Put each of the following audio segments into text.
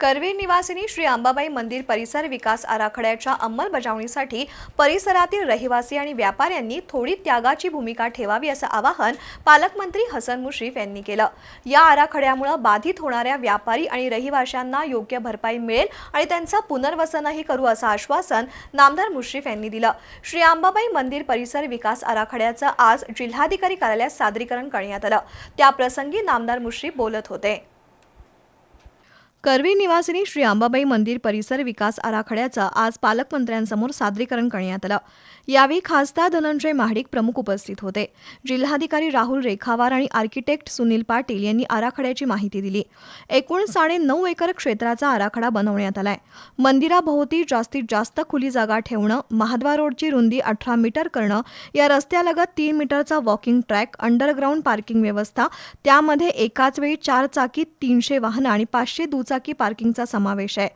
करवीर निवासिनी श्री अंबाबाई मंदिर परिसर विकास आराखड्याच्या अंमलबजावणीसाठी परिसरातील रहिवासी आणि व्यापाऱ्यांनी थोडी त्यागाची भूमिका ठेवावी असं आवाहन पालकमंत्री हसन मुश्रीफ यांनी केलं. या आराखड्यामुळे बाधित होणाऱ्या व्यापारी आणि रहिवाशांना योग्य भरपाई मिळेल आणि त्यांचं पुनर्वसनही करू असं आश्वासन नामदार मुश्रीफ यांनी दिलं. श्री अंबाबाई मंदिर परिसर विकास आराखड्याचं आज जिल्हाधिकारी कार्यालयात सादरीकरण करण्यात आलं. त्याप्रसंगी नामदार मुश्रीफ बोलत होते. करवी निवासिनी श्री अंबाबाई मंदिर परिसर विकास आराखड्याचं आज पालकमंत्र्यांसमोर सादरीकरण करण्यात आलं. यावेळी खासदार धनंजय महाडिक प्रमुख उपस्थित होते. जिल्हाधिकारी राहुल रेखावार आणि आर्किटेक्ट सुनील पाटील यांनी आराखड्याची माहिती दिली. एकूण साडे नऊ एकर क्षेत्राचा आराखडा बनवण्यात आलाय. मंदिराभोवती जास्तीत जास्त खुली जागा ठेवणं महाद्वार रोडची रुंदी अठरा मीटर करणं या रस्त्यालगत तीन मीटरचा वॉकिंग ट्रॅक अंडरग्राऊंड पार्किंग व्यवस्था त्यामध्ये एकाच वेळी चार चाकी तीनशे वाहनं आणि पाचशे दुचाकी पार्किंगचा समावेश आहे.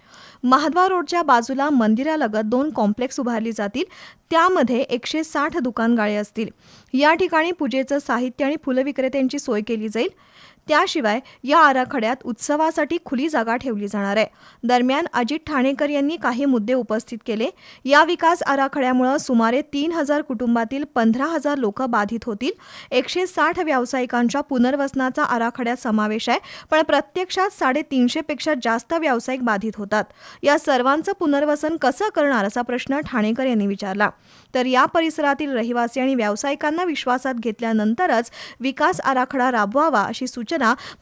महाद्वार रोडच्या बाजूला मंदिरालगत दोन कॉम्प्लेक्स उभारली जातील. त्यामध्ये एकशे साठ दुकानगाळे असतील. या ठिकाणी पूजेचं साहित्य आणि फुलविक्रेत्यांची सोय केली जाईल. त्याशिवाय या आराखड्यात उत्सवासाठी खुली जागा ठेवली जाणार आहे. दरम्यान अजित ठाणेकर यांनी काही मुद्दे उपस्थित केले. या विकास आराखड्यामुळे सुमारे तीन हजार कुटुंबातील पंधरा हजार लोक बाधित होतील. एकशे साठ व्यावसायिकांच्या पुनर्वसनाचा आराखड्यात समावेश आहे पण प्रत्यक्षात साडेतीनशेपेक्षा जास्त व्यावसायिक बाधित होतात. या सर्वांचं पुनर्वसन कसं करणार असा प्रश्न ठाणेकर यांनी विचारला. तर या परिसरातील रहिवासी आणि व्यावसायिकांना विश्वासात घेतल्यानंतरच विकास आराखडा राबवावा अशी सूचना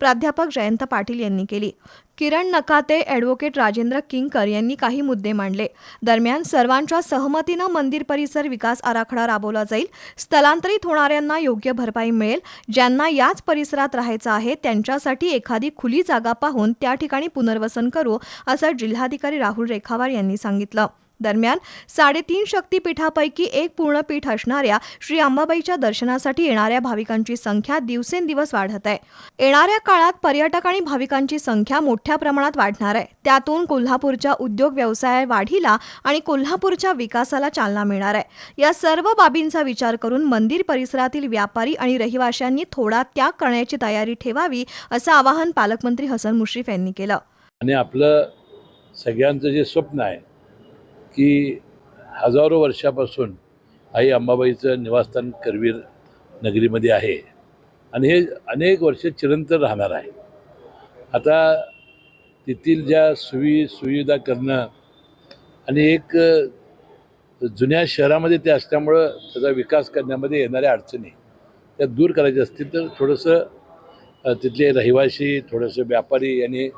प्राध्यापक जयंत पाटील यांनी केली. किरण नकाते ॲडव्होकेट राजेंद्र किंकर यांनी काही मुद्दे मांडले. दरम्यान सर्वांच्या सहमतीनं मंदिर परिसर विकास आराखडा राबवला जाईल. स्थलांतरित होणाऱ्यांना योग्य भरपाई मिळेल. ज्यांना याच परिसरात राहायचं आहे त्यांच्यासाठी एखादी खुली जागा पाहून त्या ठिकाणी पुनर्वसन करू असं जिल्हाधिकारी राहुल रेखावार यांनी सांगितलं. दरम्यान साडेतीन शक्तीपीठापैकी एक पूर्णपीठ असणाऱ्या श्री अंबाबाईच्या दर्शनासाठी येणाऱ्या भाविकांची संख्या दिवसेंदिवस वाढत आहे. येणाऱ्या काळात पर्यटक आणि भाविकांची संख्या मोठ्या प्रमाणात वाढणार आहे. त्यातून कोल्हापूरच्या उद्योग व्यवसाय वाढीला आणि कोल्हापूरच्या विकासाला चालना मिळणार आहे. या सर्व बाबींचा विचार करून मंदिर परिसरातील व्यापारी आणि रहिवाशांनी थोडा त्याग करण्याची तयारी ठेवावी असं आवाहन पालकमंत्री हसन मुश्रीफ यांनी केलं. आणि आपलं सगळ्यांचं जे स्वप्न आहे की हजारो वर्षापासून आई अंबाबाईचं निवासस्थान करवीर नगरीमध्ये आहे. आणि हे अनेक वर्ष चिरंतर राहणार आहे. आता तेथील ज्या सुवि सुविधा करणं आणि एक जुन्या शहरामध्ये ते असल्यामुळं त्याचा विकास करण्यामध्ये येणाऱ्या अडचणी त्या दूर करायच्या असतील तर थोडंसं तिथले रहिवासी थोडंसं व्यापारी यांनी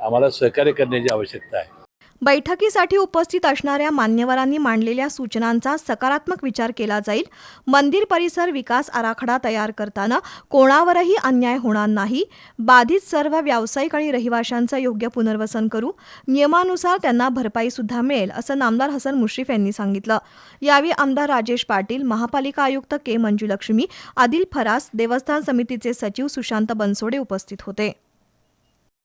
आम्हाला सहकार्य करण्याची आवश्यकता आहे. बैठकीसाठी उपस्थित असणाऱ्या मान्यवरांनी मांडलेल्या सूचनांचा सकारात्मक विचार केला जाईल. मंदिर परिसर विकास आराखडा तयार करताना कोणावरही अन्याय होणार नाही. बाधित सर्व व्यावसायिक आणि रहिवाशांचं योग्य पुनर्वसन करू. नियमानुसार त्यांना भरपाई सुद्धा मिळेल असं नामदार हसन मुश्रीफ यांनी सांगितलं. यावेळी आमदार राजेश पाटील महापालिका आयुक्त के मंजुलक्ष्मी आदिल फरास देवस्थान समितीचे सचिव सुशांत बनसोडे उपस्थित होते.